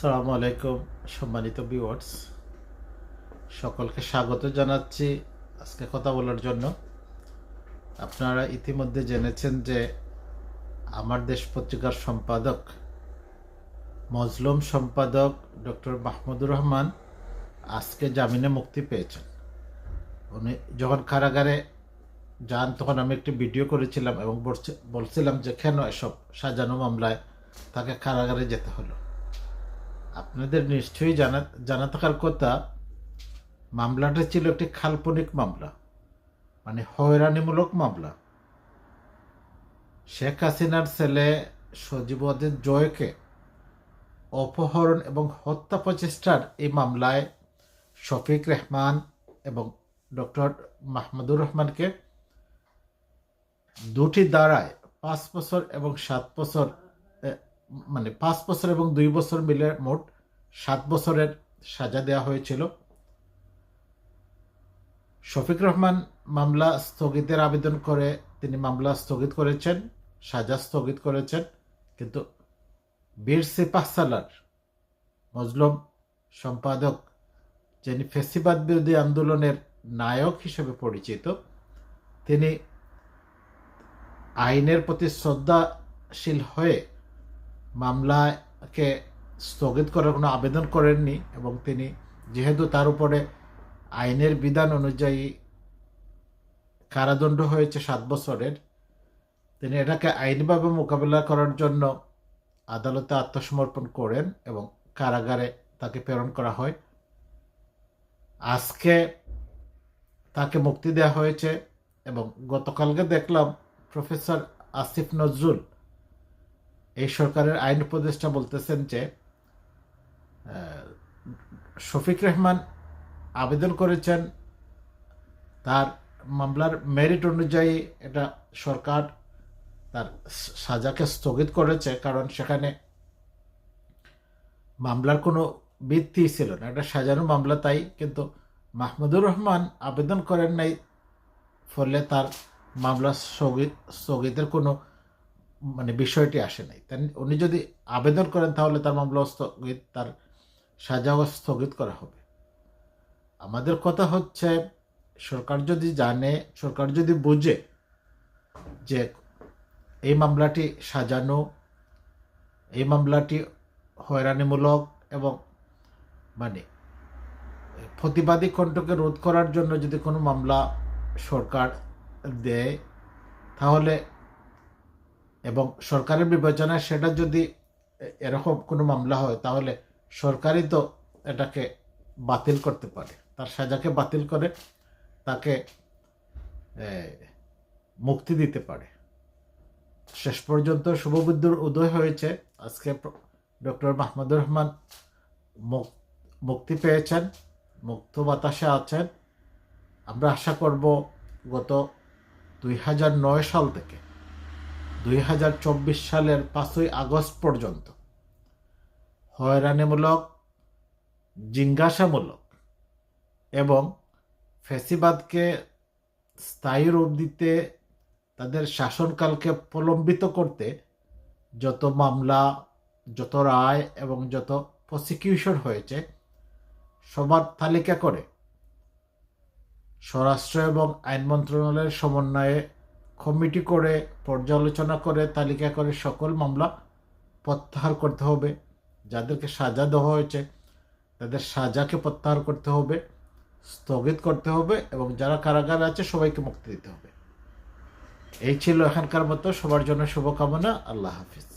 সালামু আলাইকুম, সম্মানিত ভিউয়ার্স। সকলকে স্বাগত জানাচ্ছি আজকে কথা বলার জন্য। আপনারা ইতিমধ্যে জেনেছেন যে আমার দেশ পত্রিকার সম্পাদক, মজলুম সম্পাদক ডক্টর মাহমুদুর রহমান আজকে জামিনে মুক্তি পেয়েছেন। উনি যখন কারাগারে যান, তখন আমি একটি ভিডিও করেছিলাম এবং বলছি- বলছিলাম যে, কেন এসব সাজানো মামলায় তাকে কারাগারে যেতে হলো? আপনাদের নিশ্চয়ই জানা জানা থাকার কথা, মামলাটা ছিল একটি কাল্পনিক মামলা মানে হয়রানিমূলক মামলা। শেখ হাসিনার ছেলে সজীবদের জয়কে অপহরণ এবং হত্যা প্রচেষ্টার এই মামলায় শফিক রেহমান এবং ডক্টর মাহমুদুর রহমানকে দুটি দ্বারায় পাঁচ বছর এবং সাত বছর মানে পাঁচ বছর এবং দুই বছর মিলে মোট সাত বছরের সাজা দেওয়া হয়েছিল। শফিক রহমান মামলা স্থগিতের আবেদন করে তিনি মামলা স্থগিত করেছেন, সাজা স্থগিত করেছেন, কিন্তু বীর সিপাহ সালার মজলুম সম্পাদক যিনি ফেসিবাদ বিরোধী আন্দোলনের নায়ক হিসেবে পরিচিত, তিনি আইনের প্রতি শ্রদ্ধাশীল হয়ে মামলাকে স্থগিত করার কোনো আবেদন করেননি এবং তিনি যেহেতু তার উপরে আইনের বিধান অনুযায়ী কারাদণ্ড হয়েছে সাত বছরের, তিনি এটাকে আইনভাবে মোকাবিলা করার জন্য আদালতে আত্মসমর্পণ করেন এবং কারাগারে তাকে প্রেরণ করা হয়। আজকে তাকে মুক্তি দেওয়া হয়েছে এবং গতকালকে দেখলাম প্রফেসর আসিফ নজরুল এই সরকারের আইন উপদেষ্টা বলতেছেন যে শফিক রহমান আবেদন করেছেন, তার মামলার মেরিট অনুযায়ী এটা সরকার তার সাজাকে স্থগিত করেছে, কারণ সেখানে মামলার কোনো ভিত্তি ছিল না। এটা সাজানো মামলা তাই, কিন্তু মাহমুদুর রহমান আবেদন করেন নাই, ফলে তার মামলা স্থগিত স্থগিতের কোনো মানে বিষয়টি আসে নাই। উনি যদি আবেদন করেন, তাহলে তার মামলা স্থগিত, তার সাজাও স্থগিত করা হবে। আমাদের কথা হচ্ছে, সরকার যদি জানে, সরকার যদি বুঝে যে এই মামলাটি সাজানো, এই মামলাটি হয়রানিমূলক এবং মানে প্রতিবাদী কণ্ঠকে রোধ করার জন্য যদি কোনো মামলা সরকার দেয়, তাহলে এবং সরকারের বিবেচনায় সেটা যদি এরকম কোনো মামলা হয়, তাহলে সরকারই তো এটাকে বাতিল করতে পারে। তার সাজাকে বাতিল করে তাকে মুক্তি দিতে পারে। শেষ পর্যন্ত শুভবুদ্ধুর উদয় হয়েছে। আজকে ডক্টর মাহমুদুর রহমান মুক- মুক্তি পেয়েছেন, মুক্ত বাতাসে আছেন। আমরা আশা করব গত দুই হাজার নয় সাল থেকে দুই হাজার চব্বিশ সালের পাঁচই আগস্ট পর্যন্ত। হয়রানিমূলক, জিজ্ঞাসামূলক এবং ফেসিবাদকে স্থায়ী রূপ দিতে, তাদের শাসনকালকে প্রলম্বিত করতে যত মামলা, যত রায় এবং যত প্রসিকিউশন হয়েছে, সবার তালিকা করে স্বরাষ্ট্র এবং আইন মন্ত্রণালয়ের সমন্বয়ে কমিটি করে, পর্যালোচনা করে, তালিকা করে সকল মামলা প্রত্যাহার করতে হবে। যাদেরকে সাজা দেওয়া হয়েছে, তাদের সাজাকে প্রত্যাহার করতে হবে, স্থগিত করতে হবে এবং যারা কারাগার আছে, সবাইকে মুক্তি দিতে হবে। এই ছিল এখানকার মতো। সবার জন্য শুভকামনা। আল্লাহ হাফিজ।